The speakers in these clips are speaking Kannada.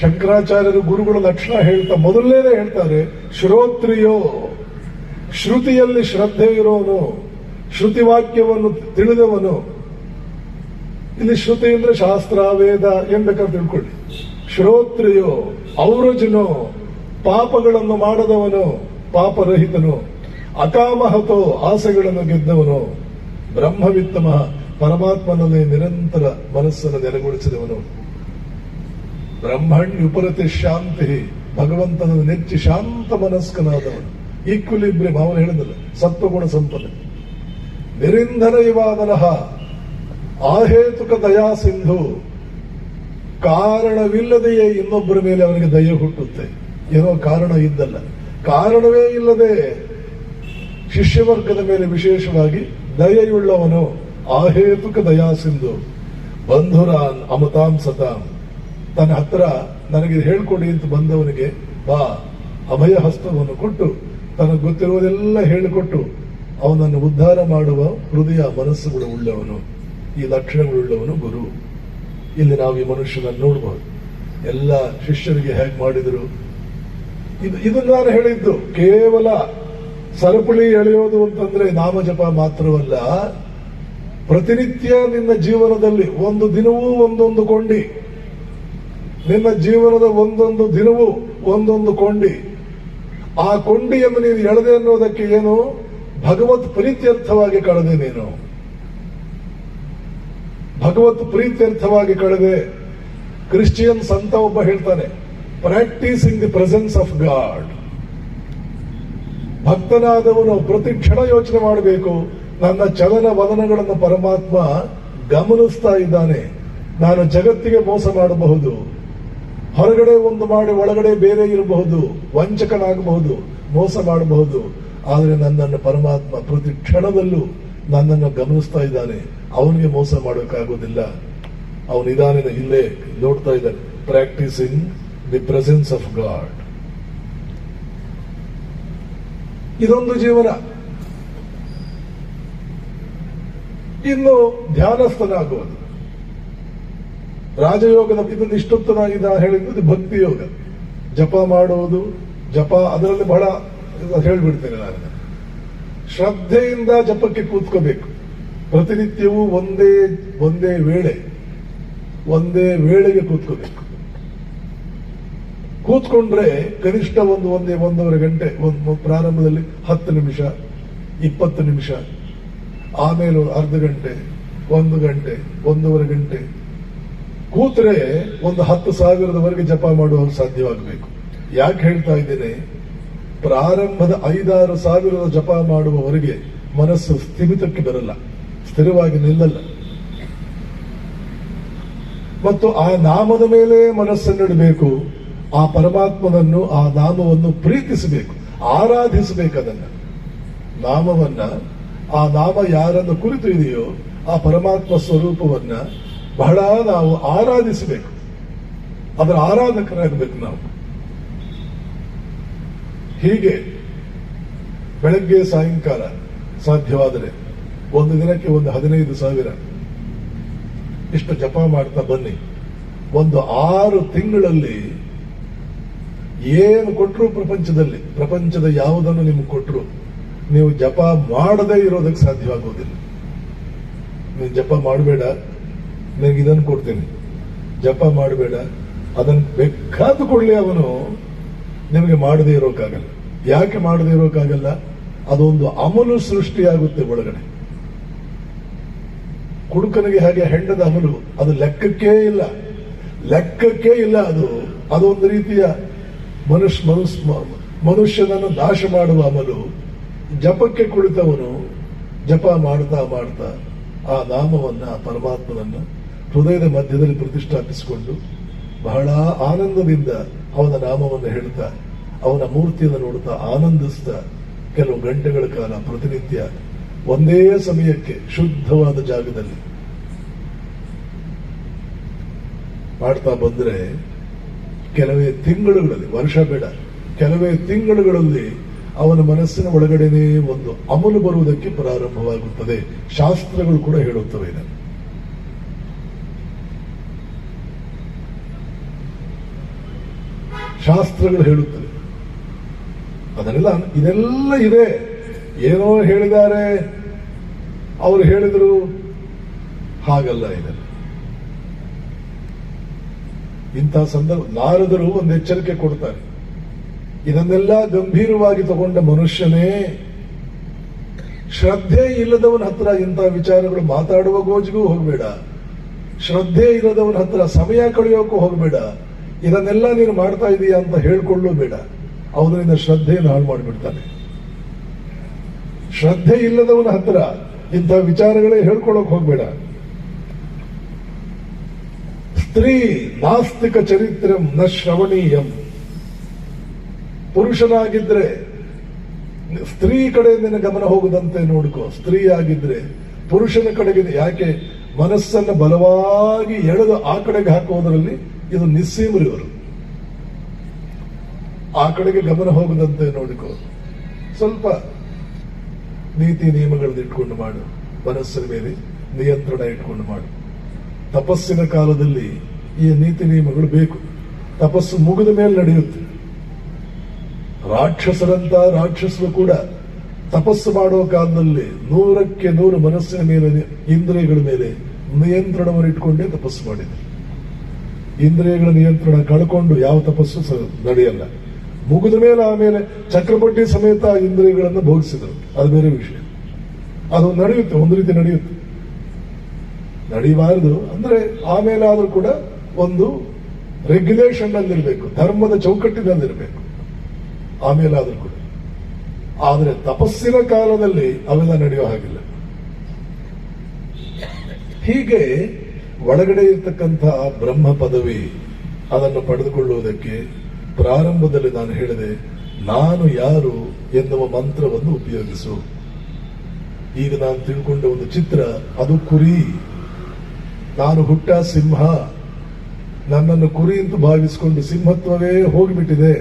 ಶಂಕರಾಚಾರ್ಯರು ಗುರುಗಳ ಲಕ್ಷಣ ಹೇಳ್ತಾ ಮೊದಲನೇದೇ ಹೇಳ್ತಾರೆ, ಶ್ರೋತ್ರಿಯೋ, ಶ್ರುತಿಯಲ್ಲಿ ಶ್ರದ್ಧೆ ಇರೋನು ಶ್ರುತಿ ವಾಕ್ಯವನ್ನು ತಿಳಿದವನು. ಇಲ್ಲಿ ಶ್ರುತಿ ಅಂದ್ರೆ ಶಾಸ್ತ್ರ, ವೇದ ಏನ್ ಬೇಕಾದ್ರೆ ತಿಳ್ಕೊಳ್ಳಿ. ಶ್ರೋತ್ರಿಯೋ, ಔರಜನೋ, ಪಾಪಗಳನ್ನು ಮಾಡದವನು, ಪಾಪರಹಿತನು. ಅಕಾಮಹತೋ, ಆಸೆಗಳನ್ನು ಗೆದ್ದವನು. ಬ್ರಹ್ಮವಿತ್ತಮ, ಪರಮಾತ್ಮನಲ್ಲಿ ನಿರಂತರ ಮನಸ್ಸನ್ನು ನೆಲೆಗೊಳಿಸಿದವನು. ಬ್ರಹ್ಮಣ್ಯುಪರತಿ ಶಾಂತಿ, ಭಗವಂತನ ನೆಚ್ಚಿ ಶಾಂತ ಮನಸ್ಕನಾದವನು. ಈಕ್ವಿಲಿಬ್ರಿಯಂ ಭಾವನೆ ಹೇಳಿದಲ್ಲ ಸತ್ವಗುಣ ಸಂಪದ ನಿರಿಂಧನ ಇವಾದನಃ ಆಹೇತುಕ ದಯಾ ಸಿಂಧು, ಕಾರಣವಿಲ್ಲದೆಯೇ ಇನ್ನೊಬ್ಬರ ಮೇಲೆ ಅವನಿಗೆ ದಯ ಹುಟ್ಟುತ್ತೆ. ಏನೋ ಕಾರಣ ಇದ್ದಲ್ಲ. ಕಾರಣವೇ ಇಲ್ಲದೆ ಶಿಷ್ಯವರ್ಗದ ಮೇಲೆ ವಿಶೇಷವಾಗಿ ದಯೆಯುಳ್ಳವನು ಆಹೇತುಕ ದಯಾ ಸಿಂಧು. ಬಂಧುರಾನ್ ಅಮತಾಂ ಸತಾಂ. ತನ್ನ ಹತ್ರ ನನಗೆ ಹೇಳ್ಕೊಡಿ ಅಂತ ಬಂದವನಿಗೆ ಬಾ, ಅಭಯ ಹಸ್ತವನ್ನು ಕೊಟ್ಟು, ತನಗೆ ಗೊತ್ತಿರುವುದೆಲ್ಲ ಹೇಳಿಕೊಟ್ಟು, ಅವನನ್ನು ಉದ್ಧಾರ ಮಾಡುವ ಹೃದಯ ಮನಸ್ಸುಗಳು ಉಳ್ಳವನು. ಈ ಲಕ್ಷಣಗಳುಳ್ಳವನು ಗುರು. ಇಲ್ಲಿ ನಾವು ಈ ಮನುಷ್ಯನನ್ನು ನೋಡಬಹುದು ಎಲ್ಲ ಶಿಷ್ಯರಿಗೆ ಹೇಗೆ ಮಾಡಿದರು? ಇದು ಇದನ್ನು ನಾನು ಹೇಳಿದ್ದು, ಕೇವಲ ಸರಪುಳಿ ಎಳೆಯೋದು ಅಂತಂದ್ರೆ ನಾಮಜಪ ಮಾತ್ರವಲ್ಲ. ಪ್ರತಿನಿತ್ಯ ನಿನ್ನ ಜೀವನದಲ್ಲಿ ಒಂದು ದಿನವೂ ಒಂದೊಂದು ಕೊಂಡಿ. ನಿನ್ನ ಜೀವನದ ಒಂದೊಂದು ದಿನವೂ ಒಂದೊಂದು ಕೊಂಡಿ ಆ ಕೊಂಡಿಯನ್ನು ನೀನು ಎಳೆದೆ ಅನ್ನೋದಕ್ಕೆ ಏನು? ಭಗವತ್ ಪ್ರೀತ್ಯರ್ಥವಾಗಿ ಕಳೆದೆ ನೀನು. ಭಗವತ್ ಪ್ರೀತ್ಯರ್ಥವಾಗಿ ಕಳೆದೆ. ಕ್ರಿಶ್ಚಿಯನ್ ಸಂತ ಒಬ್ಬ ಹೇಳ್ತಾನೆ practicing the presence of God ಭಕ್ತನಾದವನು ಪ್ರತಿ ಕ್ಷಣ ಯೋಚನೆ ಮಾಡಬೇಕು, ನನ್ನ ಚಲನ ವದನಗಳನ್ನು ಪರಮಾತ್ಮ ಗಮನಿಸ್ತಾ ಇದ್ದಾನೆ. ನಾನು ಜಗತ್ತಿಗೆ ಮೋಸ ಮಾಡಬಹುದು. ಹೊರಗಡೆ ಒಂದು ಮಾಡಿ ಒಳಗಡೆ ಬೇರೆ ಇರಬಹುದು, ವಂಚಕನಾಗಬಹುದು, ಮೋಸ ಮಾಡಬಹುದು. ಆದರೆ ನನ್ನನ್ನು ಪರಮಾತ್ಮ ಪ್ರತಿ ಕ್ಷಣದಲ್ಲೂ ನನ್ನನ್ನು ಗಮನಿಸ್ತಾ ಇದ್ದಾನೆ. ಅವನಿಗೆ ಮೋಸ ಮಾಡೋಕ್ಕಾಗೋದಿಲ್ಲ ಅವನಿದಾನೆ ಇಲ್ಲೇ ನೋಡ್ತಾ ಇದ್ದಾನೆ. Practicing the presence of God ಇದೊಂದು ಜೀವನ. ಇನ್ನು ಧ್ಯಾನಸ್ಥನಾಗುವುದು ರಾಜಯೋಗದ ಇದನ್ನು ಇಷ್ಟೊತ್ತು ನಾನು ಹೇಳಿದ್ದು ಭಕ್ತಿ ಯೋಗ. ಜಪ ಮಾಡುವುದು, ಜಪ ಅದರಲ್ಲಿ ಬಹಳ ಹೇಳಿಬಿಡ್ತೇನೆ ನಾನು. ಶ್ರದ್ಧೆಯಿಂದ ಜಪಕ್ಕೆ ಕೂತ್ಕೋಬೇಕು. ಪ್ರತಿನಿತ್ಯವೂ ಒಂದೇ ಒಂದೇ ವೇಳೆ, ಒಂದೇ ವೇಳೆಗೆ ಕೂತ್ಕೋಬೇಕು. ಕೂತ್ಕೊಂಡ್ರೆ ಕನಿಷ್ಠ ಒಂದು, ಒಂದೇ, ಒಂದೂವರೆ ಗಂಟೆ, ಒಂದು ಪ್ರಾರಂಭದಲ್ಲಿ ಹತ್ತು ನಿಮಿಷ, ಇಪ್ಪತ್ತು ನಿಮಿಷ, ಆಮೇಲೆ ಅರ್ಧ ಗಂಟೆ, ಒಂದು ಗಂಟೆ, ಒಂದೂವರೆ ಗಂಟೆ ಕೂತ್ರೆ ಒಂದು ಹತ್ತು ಸಾವಿರದವರೆಗೆ ಜಪ ಮಾಡುವ ಸಾಧ್ಯವಾಗಬೇಕು. ಯಾಕೆ ಹೇಳ್ತಾ ಇದ್ದೇನೆ? ಪ್ರಾರಂಭದ ಐದಾರು ಸಾವಿರದ ಜಪ ಮಾಡುವವರೆಗೆ ಮನಸ್ಸು ಸ್ಥಿಮಿತಕ್ಕೆ ಬರಲ್ಲ, ಸ್ಥಿರವಾಗಿ ನಿಲ್ಲಲ್ಲ. ಮತ್ತು ಆ ನಾಮದ ಮೇಲೆ ಮನಸ್ಸನ್ನಿಡಬೇಕು ಆ ಪರಮಾತ್ಮನನ್ನು, ಆ ನಾಮವನ್ನು ಪ್ರೀತಿಸಬೇಕು, ಆರಾಧಿಸಬೇಕು ಅದನ್ನ. ನಾಮವನ್ನ, ಆ ನಾಮ ಯಾರನ್ನು ಕುರಿತು ಇದೆಯೋ, ಆ ಪರಮಾತ್ಮ ಸ್ವರೂಪವನ್ನ ಬಹಳ ನಾವು ಆರಾಧಿಸಬೇಕು. ಅದರ ಆರಾಧಕರಾಗಬೇಕು ನಾವು. ಹೀಗೆ ಬೆಳಗ್ಗೆ ಸಾಯಂಕಾಲ ಸಾಧ್ಯವಾದರೆ ಒಂದು ದಿನಕ್ಕೆ ಒಂದು ಹದಿನೈದು ಸಾವಿರ. ಇಷ್ಟು ಜಪ ಮಾಡ್ತಾ ಬನ್ನಿ. ಒಂದು ಆರು ತಿಂಗಳಲ್ಲಿ ಏನು ಕೊಟ್ಟರು ಪ್ರಪಂಚದಲ್ಲಿ. ಪ್ರಪಂಚದ ಯಾವುದನ್ನು ನಿಮ್ಗೆ ಕೊಟ್ಟರು ನೀವು ಜಪ ಮಾಡದೇ ಇರೋದಕ್ಕೆ ಸಾಧ್ಯವಾಗುವುದಿಲ್ಲ ನೀವು ಜಪ ಮಾಡಬೇಡ. ನಿನಗೆ ಇದನ್ನು ಕೊಡ್ತೀನಿ. ಜಪ ಮಾಡಬೇಡ. ಅದನ್ನು ಬೇಕಾದ ಕೊಡಲಿ ಅವನು ನಿಮಗೆ ಮಾಡದೇ ಇರೋಕ್ಕಾಗಲ್ಲ. ಯಾಕೆ ಮಾಡದೇ ಇರೋಕ್ಕಾಗಲ್ಲ? ಅದೊಂದು ಅಮಲು ಸೃಷ್ಟಿಯಾಗುತ್ತೆ ಒಳಗಡೆ. ಕುಡುಕನಿಗೆ ಹಾಗೆ ಹೆಂಡದ ಅಮಲು, ಅದು ಲೆಕ್ಕಕ್ಕೇ ಇಲ್ಲ. ಲೆಕ್ಕಕ್ಕೇ ಇಲ್ಲ ಅದು. ಅದೊಂದು ರೀತಿಯ ಮನುಷ್ಯ ಮನುಷ್ಯ ಮನುಷ್ಯನನ್ನು ನಾಶ ಮಾಡುವ ಅಮಲು. ಜಪಕ್ಕೆ ಕುಳಿತವನು ಜಪ ಮಾಡ್ತಾ ಮಾಡ್ತಾ ಆ ನಾಮವನ್ನ, ಪರಮಾತ್ಮನನ್ನ ಹೃದಯದ ಮಧ್ಯದಲ್ಲಿ ಪ್ರತಿಷ್ಠಾಪಿಸಿಕೊಂಡು ಬಹಳ ಆನಂದದಿಂದ ಅವನ ನಾಮವನ್ನು ಹೇಳ್ತಾ, ಅವನ ಮೂರ್ತಿಯನ್ನು ನೋಡುತ್ತಾ ಆನಂದಿಸ್ತಾ, ಕೆಲವು ಗಂಟೆಗಳ ಕಾಲ ಪ್ರತಿನಿತ್ಯ ಒಂದೇ ಸಮಯಕ್ಕೆ ಶುದ್ಧವಾದ ಜಾಗದಲ್ಲಿ ಮಾಡ್ತಾ ಬಂದ್ರೆ ಕೆಲವೇ ತಿಂಗಳುಗಳಲ್ಲಿ, ವರ್ಷ ಬೇಡ, ಕೆಲವೇ ತಿಂಗಳುಗಳಲ್ಲಿ ಅವನ ಮನಸ್ಸಿನ ಒಳಗಡೆನೇ ಒಂದು ಅಮಲು ಬರುವುದಕ್ಕೆ ಪ್ರಾರಂಭವಾಗುತ್ತದೆ. ಶಾಸ್ತ್ರಗಳು ಕೂಡ ಹೇಳುತ್ತವೆ ಇದನ್ನು. ಶಾಸ್ತ್ರಗಳು ಹೇಳುತ್ತವೆ. ಅದನ್ನೆಲ್ಲ ಇದೆಲ್ಲ ಇದೆ. ಏನೋ ಹೇಳಿದ್ದಾರೆ. ಅವರು ಹೇಳಿದರು. ಹಾಗಲ್ಲ ಇದೆಲ್ಲ. ಇಂತಹ ಸಂದರ್ಭ ನಾರದರು ಒಂದು ಎಚ್ಚರಿಕೆ ಕೊಡ್ತಾರೆ. ಇದನ್ನೆಲ್ಲ ಗಂಭೀರವಾಗಿ ತಗೊಂಡ ಮನುಷ್ಯನೇ ಶ್ರದ್ಧೆ ಇಲ್ಲದವನ ಹತ್ರ ಇಂತಹ ವಿಚಾರಗಳು ಮಾತಾಡುವ ಗೋಜಿಗೂ ಹೋಗಬೇಡ. ಶ್ರದ್ಧೆ ಇಲ್ಲದವನ ಹತ್ರ ಸಮಯ ಕಳೆಯೋಕ್ಕೂ ಹೋಗಬೇಡ. ಇದನ್ನೆಲ್ಲ ನೀನು ಮಾಡ್ತಾ ಇದೀಯಾ ಅಂತ ಹೇಳ್ಕೊಳ್ಳೂ ಬೇಡ. ಅವನಿಂದ ಶ್ರದ್ಧೆಯನ್ನು ಹಾಳು ಮಾಡಿಬಿಡ್ತಾನೆ. ಶ್ರದ್ಧೆ ಇಲ್ಲದವನ ಹತ್ರ ಇಂಥ ವಿಚಾರಗಳೇ ಹೇಳ್ಕೊಳ್ಳೋಕೆ ಹೋಗ್ಬೇಡ. ಸ್ತ್ರೀ ನಾಸ್ತಿಕ ಚರಿತ್ರಂ ನ ಶ್ರವಣೀಯಂ. ಪುರುಷನಾಗಿದ್ರೆ ಸ್ತ್ರೀ ಕಡೆ ನಿನ್ನ ಗಮನ ಹೋಗದಂತೆ ನೋಡ್ಕೋ. ಸ್ತ್ರೀ ಆಗಿದ್ರೆ ಪುರುಷನ ಕಡೆಗೆ ಯಾಕೆ ಮನಸ್ಸನ್ನು ಬಲವಾಗಿ ಎಳೆದು ಆ ಕಡೆಗೆ ಹಾಕುವುದರಲ್ಲಿ ಇದು ನಿಸ್ಸೀಮರಿವರು. ಆ ಕಡೆಗೆ ಗಮನ ಹೋಗದಂತೆ ನೋಡಿಕೋ. ಸ್ವಲ್ಪ ನೀತಿ ನಿಯಮಗಳನ್ನು ಇಟ್ಕೊಂಡು ಮಾಡು. ಮನಸ್ಸಿನ ಮೇಲೆ ನಿಯಂತ್ರಣ ಇಟ್ಕೊಂಡು ಮಾಡು. ತಪಸ್ಸಿನ ಕಾಲದಲ್ಲಿ ಈ ನೀತಿ ನಿಯಮಗಳು ಬೇಕು. ತಪಸ್ಸು ಮುಗಿದ ಮೇಲೆ ನಡೆಯುತ್ತೆ. ರಾಕ್ಷಸರಂತ ರಾಕ್ಷಸರು ಕೂಡ ತಪಸ್ಸು ಮಾಡುವ ಕಾಲದಲ್ಲಿ ನೂರಕ್ಕೆ ನೂರು ಮನಸ್ಸಿನ ಮೇಲೆ ಇಂದ್ರಿಯಗಳ ಮೇಲೆ ನಿಯಂತ್ರಣವನ್ನು ಇಟ್ಕೊಂಡೇ ತಪಸ್ಸು ಮಾಡಿದ್ರು. ಇಂದ್ರಿಯಗಳ ನಿಯಂತ್ರಣ ಕಳ್ಕೊಂಡು ಯಾವ ತಪಸ್ಸು ನಡೆಯಲ್ಲ. ಮುಗಿದ ಮೇಲೆ ಆಮೇಲೆ ಚಕ್ರಪಟ್ಟಿ ಸಮೇತ ಇಂದ್ರಿಯಗಳನ್ನು ಭೋಗಿಸಿದರು. ಅದು ಬೇರೆ ವಿಷಯ. ಅದು ನಡೆಯುತ್ತೆ, ಒಂದು ರೀತಿ ನಡೆಯುತ್ತೆ. ನಡೀಬಾರದು ಅಂದ್ರೆ ಆಮೇಲೆ ಆದರೂ ಕೂಡ ಒಂದು ರೆಗ್ಯುಲೇಷನ್ ನಲ್ಲಿರಬೇಕು ಧರ್ಮದ ಚೌಕಟ್ಟಿನಲ್ಲಿರಬೇಕು. ಆಮೇಲೆ ಕೂಡ. ಆದರೆ ತಪಸ್ಸಿನ ಕಾಲದಲ್ಲಿ ಅವೆಲ್ಲ ನಡೆಯೋ ಹಾಗಿಲ್ಲ. ಹೀಗೆ ಒಳಗಡೆ ಇರತಕ್ಕಂತಹ ಬ್ರಹ್ಮ ಪದವಿ ಅದನ್ನು ಪಡೆದುಕೊಳ್ಳುವುದಕ್ಕೆ ಪ್ರಾರಂಭದಲ್ಲಿ ನಾನು ಹೇಳಿದೆ, ನಾನು ಯಾರು ಎನ್ನುವ ಮಂತ್ರವನ್ನು ಉಪಯೋಗಿಸು. ಈಗ ನಾನು ತಿಳ್ಕೊಂಡ ಒಂದು ಚಿತ್ರ, ಅದು ಕುರಿ. ನಾನು ಹುಟ್ಟ ಸಿಂಹ. ನನ್ನನ್ನು ಕುರಿ ಅಂತ ಭಾವಿಸಿಕೊಂಡು ಸಿಂಹತ್ವವೇ ಹೋಗಿಬಿಟ್ಟಿದೆ.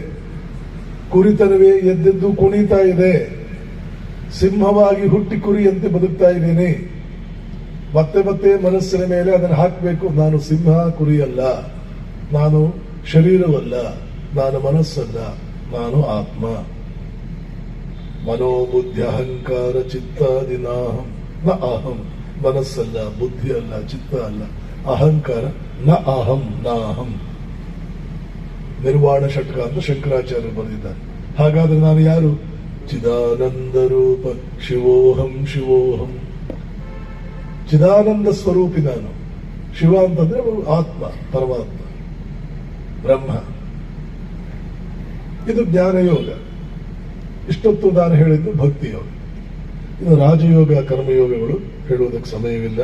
ಕುರಿತನವೇ ಎದ್ದೆದ್ದು ಕುಣಿತಾ ಇದೆ. ಸಿಂಹವಾಗಿ ಹುಟ್ಟಿ ಕುರಿಯಂತೆ ಬದುಕ್ತಾ ಇದ್ದೇನೆ. ಮತ್ತೆ ಮತ್ತೆ ಮನಸ್ಸಿನ ಮೇಲೆ ಅದನ್ನು ಹಾಕಬೇಕು. ನಾನು ಸಿಂಹ ಕುರಿಯಲ್ಲ. ನಾನು ಶರೀರವಲ್ಲ. ನಾನು ಮನಸ್ಸಲ್ಲ. ನಾನು ಆತ್ಮ. ಮನೋಬುದ್ಧಿ ಅಹಂಕಾರ ಚಿತ್ತಾದಿ ನಾಹಂ ನ ಅಹಂ. ಮನಸ್ಸಲ್ಲ, ಬುದ್ಧಿ ಅಲ್ಲ, ಚಿತ್ತ ಅಲ್ಲ. ಅಹಂಕಾರ ನ ಅಹಂ ನಾಹಂ ನಿರ್ವಾಣ ಷಟ್ಕ ಅಂತ ಶಂಕರಾಚಾರ್ಯರು ಬರೆದಿದ್ದಾರೆ. ಹಾಗಾದ್ರೆ ನಾನು ಯಾರು? ಚಿದಾನಂದ ರೂಪ. ಶಿವೋಹಂ ಶಿವೋಹಂ. ಚಿದಾನಂದ ಸ್ವರೂಪಿ ನಾನು. ಶಿವ ಅಂತಂದ್ರೆ ಆತ್ಮ, ಪರಮಾತ್ಮ, ಬ್ರಹ್ಮ. ಇದು ಜ್ಞಾನಯೋಗ. ಇಷ್ಟೊತ್ತು ನಾನು ಹೇಳಿದ್ದು ಭಕ್ತಿ ಯೋಗ ಇದು ರಾಜಯೋಗ, ಕರ್ಮಯೋಗಗಳು ಹೇಳುವುದಕ್ಕೆ ಸಮಯವಿಲ್ಲ.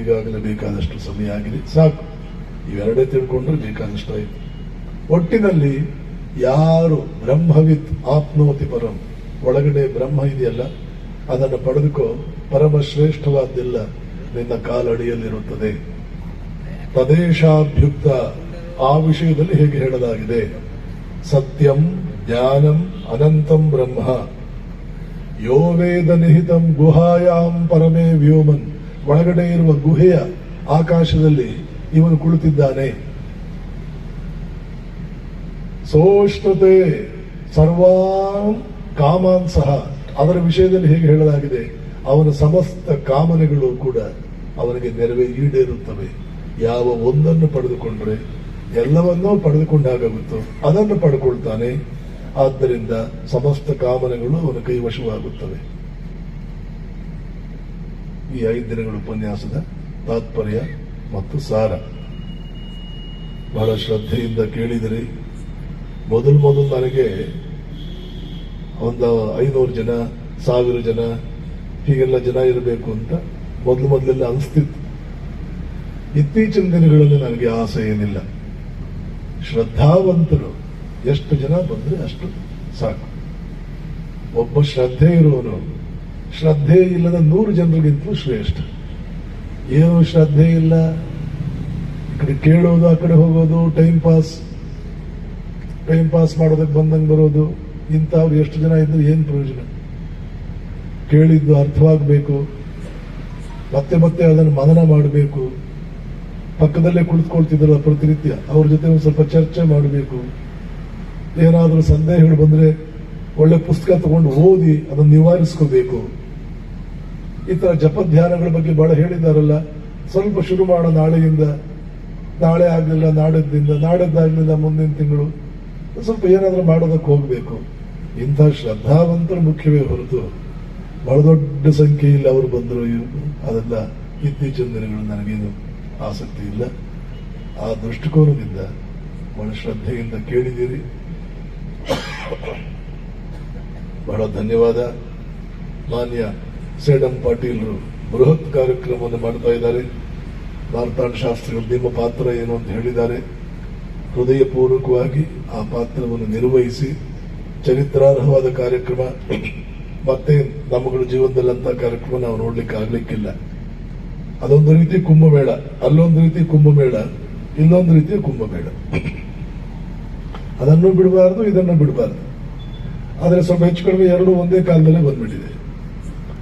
ಈಗಾಗಲೇ ಬೇಕಾದಷ್ಟು ಸಮಯ ಆಗಿದೆ. ಸಾಕು. ಇವೆರಡೇ ತಿಳ್ಕೊಂಡ್ರೆ ಬೇಕಾದಷ್ಟು ಆಯಿತು. ಒಟ್ಟಿನಲ್ಲಿ ಯಾರು ಬ್ರಹ್ಮವಿತ್ ಆಪ್ನೋತಿ ಪರಂ, ಒಳಗಡೆ ಬ್ರಹ್ಮ ಇದೆಯಲ್ಲ, ಅದನ್ನು ಪಡೆದುಕೋ ಪರಮ ಶ್ರೇಷ್ಠವಾದ್ದೆಲ್ಲ ನಿನ್ನ ಕಾಲಡಿಯಲ್ಲಿರುತ್ತದೆ. ಪ್ರದೇಶಾಭ್ಯುಕ್ತ ಆ ವಿಷಯದಲ್ಲಿ ಹೇಗೆ ಹೇಳಲಾಗಿದೆ? ಸತ್ಯಂ ಜ್ಞಾನಂ ಅನಂತಂ ಬ್ರಹ್ಮ. ಯೋ ವೇದ ನಿಹಿತಂ ಗುಹಾಯಾಂ ಪರಮೇ ವ್ಯೋಮನ್. ಒಳಗಡೆ ಇರುವ ಗುಹೆಯ ಆಕಾಶದಲ್ಲಿ ಇವನು ಕುಳಿತಿದ್ದಾನೆ. ಸೋಷ್ಣತೆ ಸರ್ವಾಂ ಕಾಮಾನ್ ಸಹ ಅದರ ವಿಷಯದಲ್ಲಿ ಹೇಗೆ ಹೇಳಲಾಗಿದೆ? ಅವನ ಸಮಸ್ತ ಕಾಮನೆಗಳು ಕೂಡ ಅವನಿಗೆ ನೆರವೇ ಈಡೇರುತ್ತವೆ. ಯಾವ ಒಂದನ್ನು ಪಡೆದುಕೊಂಡ್ರೆ ಎಲ್ಲವನ್ನೂ ಪಡೆದುಕೊಂಡಾಗುತ್ತೋ ಅದನ್ನು ಪಡ್ಕೊಳ್ತಾನೆ. ಆದ್ದರಿಂದ ಸಮಸ್ತ ಕಾಮನೆಗಳು ಅವನ ಕೈವಶವಾಗುತ್ತವೆ ಈ ಐದು ದಿನಗಳ ಉಪನ್ಯಾಸದ ತಾತ್ಪರ್ಯ ಮತ್ತು ಸಾರ. ಬಹಳ ಶ್ರದ್ಧೆಯಿಂದ ಕೇಳಿದರೆ ಮೊದಲು ಮೊದಲು ನನಗೆ ಒಂದು ಐನೂರು ಜನ, ಸಾವಿರ ಜನ ಹೀಗೆಲ್ಲ ಜನ ಇರಬೇಕು ಅಂತ ಮೊದಲು ಮೊದಲೆಲ್ಲ ಅನಿಸ್ತಿತ್ತು. ಇತ್ತೀಚಿನ ದಿನಗಳಲ್ಲಿ ನನಗೆ ಆಸೆ ಏನಿಲ್ಲ. ಶ್ರದ್ಧಾವಂತರು ಎಷ್ಟು ಜನ ಬಂದ್ರೆ ಅಷ್ಟು ಸಾಕು. ಒಬ್ಬ ಶ್ರದ್ಧೆ ಇರುವನು ಶ್ರದ್ಧೆ ಇಲ್ಲದ ನೂರು ಜನರಿಗಿಂತಲೂ ಶ್ರೇಷ್ಠ. ಏನು ಶ್ರದ್ಧೆ ಇಲ್ಲ? ಈ ಕಡೆ ಕೇಳೋದು, ಆ ಕಡೆ ಹೋಗೋದು ಟೈಮ್ ಪಾಸ್ ಟೈಮ್ ಪಾಸ್ ಮಾಡೋದಕ್ಕೆ ಬಂದಂಗೆ ಬರೋದು, ಇಂಥವ್ರು ಎಷ್ಟು ಜನ ಇದ್ರು ಏನು ಪ್ರಯೋಜನ? ಕೇಳಿದ್ದು ಅರ್ಥವಾಗಬೇಕು. ಮತ್ತೆ ಮತ್ತೆ ಅದನ್ನು ಮನನ ಮಾಡಬೇಕು. ಪಕ್ಕದಲ್ಲೇ ಕುಳಿತುಕೊಳ್ತಿದ್ರಲ್ಲ ಪ್ರತಿನಿತ್ಯ, ಅವ್ರ ಜೊತೆ ಒಂದು ಸ್ವಲ್ಪ ಚರ್ಚೆ ಮಾಡಬೇಕು. ಏನಾದರೂ ಸಂದೇಹಗಳು ಬಂದರೆ ಒಳ್ಳೆ ಪುಸ್ತಕ ತಗೊಂಡು ಓದಿ ಅದನ್ನು ನಿವಾರಿಸ್ಕೋಬೇಕು. ಈ ತರ ಜಪ ಧ್ಯಾನಗಳ ಬಗ್ಗೆ ಬಹಳ ಹೇಳಿದಾರಲ್ಲ ಸ್ವಲ್ಪ ಶುರು ಮಾಡೋ ನಾಳೆಯಿಂದ. ನಾಳೆ ಆಗಲಿಲ್ಲ, ನಾಡಿದ್ದಿಂದ, ನಾಡದ್ದಾಗಲಿಲ್ಲ ಮುಂದಿನ ತಿಂಗಳು. ಸ್ವಲ್ಪ ಏನಾದರೂ ಮಾಡೋದಕ್ಕೆ ಹೋಗಬೇಕು. ಇಂಥ ಶ್ರದ್ಧಾವಂತರು ಮುಖ್ಯವೇ ಹೊರತು. ಬಹಳ ದೊಡ್ಡ ಸಂಖ್ಯೆಯಲ್ಲಿ ಅವರು ಬಂದರು ಇವರು ಅದೆಲ್ಲ ಇತ್ತೀಚಿನ ದಿನಗಳು ನನಗೇನು ಆಸಕ್ತಿ ಇಲ್ಲ. ಆ ದೃಷ್ಟಿಕೋನದಿಂದ ಬಹಳ ಶ್ರದ್ಧೆಯಿಂದ ಕೇಳಿದ್ದೀರಿ. ಬಹಳ ಧನ್ಯವಾದ. ಮಾನ್ಯ ಸೇಡಂ ಪಾಟೀಲ್ರು ಬೃಹತ್ ಕಾರ್ಯಕ್ರಮವನ್ನು ಮಾಡ್ತಾ ಇದ್ದಾರೆ. ಮಾರ್ತಾಂಡ ಶಾಸ್ತ್ರಿಗಳು ನಿಮ್ಮ ಪಾತ್ರ ಏನು ಅಂತ ಹೇಳಿದ್ದಾರೆ. ಹೃದಯಪೂರ್ವಕವಾಗಿ ಆ ಪಾತ್ರವನ್ನು ನಿರ್ವಹಿಸಿ, ಚರಿತ್ರಾರ್ಹವಾದ ಕಾರ್ಯಕ್ರಮ. ಮತ್ತೆ ನಮ್ಮಗಳ ಜೀವನದಲ್ಲಿ ಅಂತ ಕಾರ್ಯಕ್ರಮ ನಾವು ನೋಡ್ಲಿಕ್ಕೆ ಆಗ್ಲಿಕ್ಕಿಲ್ಲ. ಅದೊಂದು ರೀತಿ ಕುಂಭಮೇಳ, ಅಲ್ಲೊಂದು ರೀತಿ ಕುಂಭಮೇಳ, ಇನ್ನೊಂದು ರೀತಿಯ ಕುಂಭಮೇಳ. ಅದನ್ನು ಬಿಡಬಾರದು, ಇದನ್ನು ಬಿಡಬಾರದು. ಆದರೆ ಸ್ವಲ್ಪ ಹೆಚ್ಚು ಕಡಿಮೆ ಎರಡು ಒಂದೇ ಕಾಲದಲ್ಲೇ ಬಂದ್ಬಿಟ್ಟಿದೆ.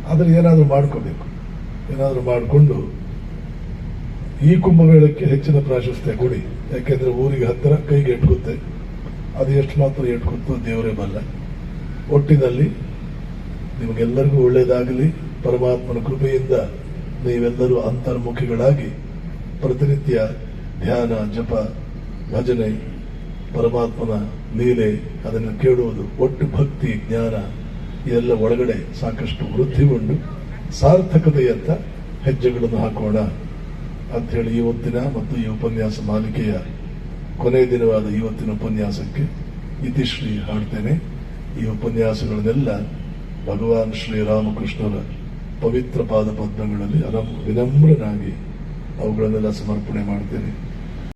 ಆದರೆ ಏನಾದರೂ ಮಾಡ್ಕೋಬೇಕು. ಏನಾದರೂ ಮಾಡಿಕೊಂಡು ಈ ಕುಂಭಮೇಳಕ್ಕೆ ಹೆಚ್ಚಿನ ಪ್ರಾಶಸ್ತ್ಯ ಕೊಡಿ. ಯಾಕೆಂದ್ರೆ ಊರಿಗೆ ಹತ್ತಿರ ಕೈಗೆ ಎಟ್ಕುತ್ತೆ. ಅದು ಎಷ್ಟು ಮಾತ್ರ ಎಟ್ಕುತ್ತೋ ದೇವರೇ ಬಲ್ಲ. ಒಟ್ಟಿನಲ್ಲಿ ನಿಮಗೆಲ್ಲರಿಗೂ ಒಳ್ಳೆಯದಾಗಲಿ. ಪರಮಾತ್ಮನ ಕೃಪೆಯಿಂದ ನೀವೆಲ್ಲರೂ ಅಂತರ್ಮುಖಿಗಳಾಗಿ ಪ್ರತಿನಿತ್ಯ ಧ್ಯಾನ, ಜಪ, ಭಜನೆ, ಪರಮಾತ್ಮನ ಲೀಲೆ, ಅದನ್ನು ಕೇಳುವುದು ಒಟ್ಟು ಭಕ್ತಿ, ಜ್ಞಾನ ಇದೆಲ್ಲ ಒಳಗಡೆ ಸಾಕಷ್ಟು ವೃದ್ಧಿಗೊಂಡು ಸಾರ್ಥಕತೆಯತ್ತ ಹೆಜ್ಜೆಗಳನ್ನು ಹಾಕೋಣ ಅಂತ ಹೇಳಿ ಇವತ್ತಿನ ಮತ್ತು ಈ ಉಪನ್ಯಾಸ ಮಾಲಿಕೆಯ ಕೊನೆಯ ದಿನವಾದ ಇವತ್ತಿನ ಉಪನ್ಯಾಸಕ್ಕೆ ಇತಿಶ್ರೀ ಹಾಡ್ತೇನೆ. ಈ ಉಪನ್ಯಾಸಗಳನ್ನೆಲ್ಲ ಭಗವಾನ್ ಶ್ರೀರಾಮಕೃಷ್ಣನ ಪವಿತ್ರ ಪಾದ ಪದ್ಮಗಳಲ್ಲಿ ಅನಮ್ ವಿನಮ್ರನಾಗಿ ಅವುಗಳನ್ನೆಲ್ಲ ಸಮರ್ಪಣೆ ಮಾಡ್ತೇನೆ.